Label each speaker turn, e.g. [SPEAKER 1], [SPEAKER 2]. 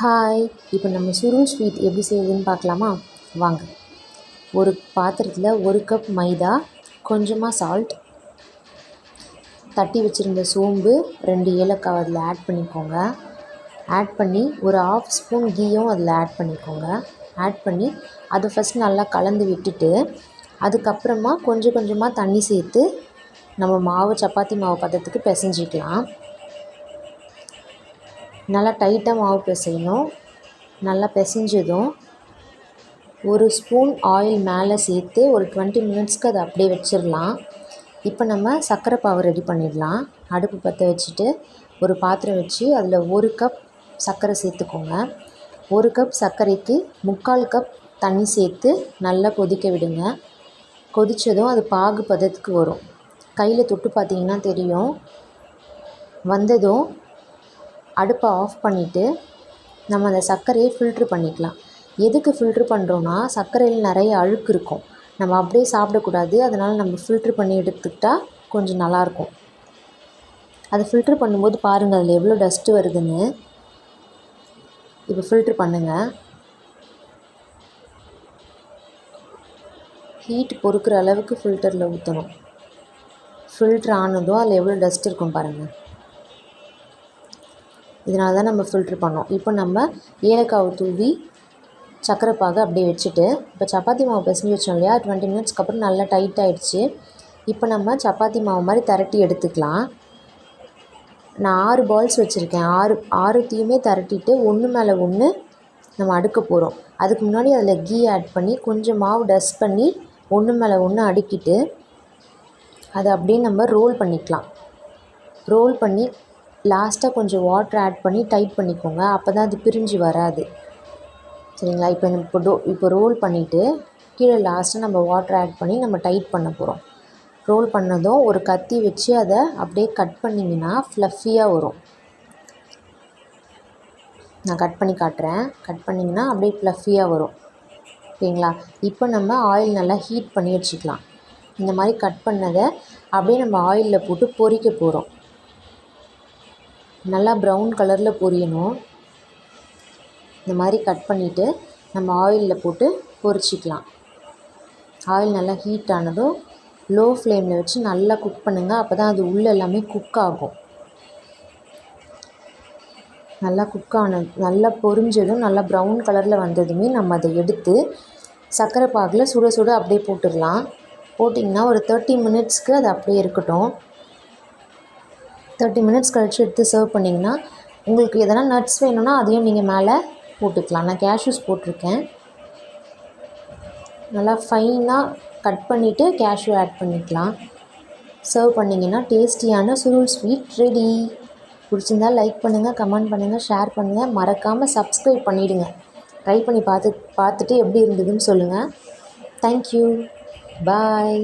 [SPEAKER 1] Hi இப்போ நம்ம சுருள் ஸ்வீட் எப்படி செய்யுதுன்னு பார்க்கலாமா? வாங்க. ஒரு பாத்திரத்தில் ஒரு கப் மைதா கொஞ்சமாக சால்ட் தட்டி வச்சுருந்த சோம்பு ரெண்டு ஏலக்காய் அதில் ஆட் பண்ணிக்கோங்க. ஆட் பண்ணி ஒரு ஆஃப் ஸ்பூன் கீயும் அதில் ஆட் பண்ணிக்கோங்க. ஆட் பண்ணி அதை ஃபஸ்ட் நல்லா கலந்து விட்டுட்டு அதுக்கப்புறமா கொஞ்சம் கொஞ்சமாக தண்ணி சேர்த்து நம்ம மாவு சப்பாத்தி மாவு பதத்துக்கு பிசைஞ்சிக்கலாம். நல்லா டைட்டாக மாவு பிசையணும். நல்லா பிசைஞ்சதும் ஒரு ஸ்பூன் ஆயில் மேலே சேர்த்து ஒரு டுவெண்ட்டி மினிட்ஸ்க்கு அதை அப்படியே வச்சிடலாம். இப்போ நம்ம சர்க்கரை பாவு ரெடி பண்ணிடலாம். அடுப்பு பற்ற வச்சுட்டு ஒரு பாத்திரம் வச்சு அதில் ஒரு கப் சர்க்கரை சேர்த்துக்கோங்க. ஒரு கப் சர்க்கரைக்கு முக்கால் கப் தண்ணி சேர்த்து நல்லா கொதிக்க விடுங்க. கொதித்ததும் அது பாகு பதத்துக்கு வரும். கையில் தொட்டு பார்த்தீங்கன்னா தெரியும். வந்ததும் அடுப்பை ஆஃப் பண்ணிவிட்டு நம்ம அந்த சர்க்கரையை ஃபில்ட்ரு பண்ணிக்கலாம். எதுக்கு ஃபில்ட்ரு பண்ணுறோன்னா சர்க்கரையில் நிறைய அழுக்கு இருக்கும். நம்ம அப்படியே சாப்பிடக்கூடாது. அதனால் நம்ம ஃபில்ட்ரு பண்ணி எடுத்துக்கிட்டால் கொஞ்சம் நல்லாயிருக்கும். அதை ஃபில்ட்ரு பண்ணும்போது பாருங்கள் அதில் எவ்வளோ டஸ்ட்டு வருதுன்னு. இப்போ ஃபில்ட்ரு பண்ணுங்கள் ஹீட் பொறுக்கிற அளவுக்கு ஃபில்டரில் ஊற்றணும் ஃபில்ட்ரு ஆனதும் அதில் எவ்வளோ டஸ்ட் இருக்கும் பாருங்கள் இதனால தான் நம்ம ஃபில்ட்ரு பண்ணோம். இப்போ நம்ம ஏலக்காவை தூவி சக்கரை பாகு அப்படியே வச்சுட்டு இப்போ சப்பாத்தி மாவு பிசைஞ்சு வச்சோம் இல்லையா? டுவெண்ட்டி மினிட்ஸ்க்கு அப்புறம் நல்லா டைட் ஆகிடுச்சு இப்போ நம்ம சப்பாத்தி மாவு மாதிரி திரட்டி எடுத்துக்கலாம். நான் ஆறு பால்ஸ் வச்சுருக்கேன். ஆறு ஆறுத்தையுமே திரட்டிட்டு ஒன்று மேலே ஒன்று நம்ம அடுக்க போகிறோம் அதுக்கு முன்னாடி அதில் கீ ஆட் பண்ணி கொஞ்சம் மாவு டஸ்ட் பண்ணி ஒன்று மேலே ஒன்று அடுக்கிட்டு அதை அப்படியே நம்ம ரோல் பண்ணிக்கலாம். ரோல் பண்ணி லாஸ்ட்டாக கொஞ்சம் வாட்ரு ஆட் பண்ணி டைட் பண்ணிக்கோங்க. அப்போ தான் அது பிரிஞ்சு வராது. சரிங்களா? இப்போ இப்போ டோ இப்போ ரோல் பண்ணிவிட்டு கீழே லாஸ்ட்டாக நம்ம வாட்ரு ஆட் பண்ணி நம்ம டைட் பண்ண போகிறோம் ரோல் பண்ணதும் ஒரு கத்தி வச்சு அதை அப்படியே கட் பண்ணிங்கன்னா ஃப்ளஃபியாக வரும். நான் கட் பண்ணி காட்டுறேன். கட் பண்ணிங்கன்னா அப்படியே ஃப்ளஃபியாக வரும். ஓகேங்களா இப்போ நம்ம ஆயில் நல்லா ஹீட் பண்ணி வச்சுக்கலாம். இந்த மாதிரி கட் பண்ணதை அப்படியே நம்ம ஆயிலில் போட்டு பொறிக்க போகிறோம் நல்லா ப்ரௌன் கலரில் பொரியணும். இந்த மாதிரி கட் பண்ணிவிட்டு நம்ம ஆயிலில் போட்டு பொரிச்சிக்கலாம். ஆயில் நல்லா ஹீட் ஆனதும் லோ ஃப்ளேமில் வச்சு நல்லா குக் பண்ணுங்கள் அப்போ தான் அது உள்ளே எல்லாமே குக் ஆகும். நல்லா குக் ஆன நல்லா பொரிஞ்சதும் நல்லா ப்ரௌன் கலரில் வந்ததுமே நம்ம அதை எடுத்து சர்க்கரை பாகில் சுட சுட அப்படியே போட்டுடலாம். போட்டிங்கன்னா ஒரு தேர்ட்டி மினிட்ஸ்க்கு அது அப்படியே இருக்கட்டும். தேர்ட்டி மினிட்ஸ் கழித்து எடுத்து சர்வ் பண்ணிங்கன்னா உங்களுக்கு எதனா நட்ஸ் வேணும்னா அதையும் நீங்கள் மேலே போட்டுக்கலாம். நான் கேஷ்யூஸ் போட்டிருக்கேன். நல்லா ஃபைனாக கட் பண்ணிவிட்டு கேஷ்யூ ஆட் பண்ணிக்கலாம். சர்வ் பண்ணிங்கன்னா டேஸ்டியான சுருள் ஸ்வீட் ரெடி பிடிச்சிருந்தா லைக் பண்ணுங்கள் கமெண்ட் பண்ணுங்கள் ஷேர் பண்ணுங்கள் மறக்காமல் சப்ஸ்கிரைப் பண்ணிவிடுங்க ட்ரை பண்ணி பார்த்து பார்த்துட்டு எப்படி இருந்ததுன்னு சொல்லுங்கள் தேங்க்யூ பாய்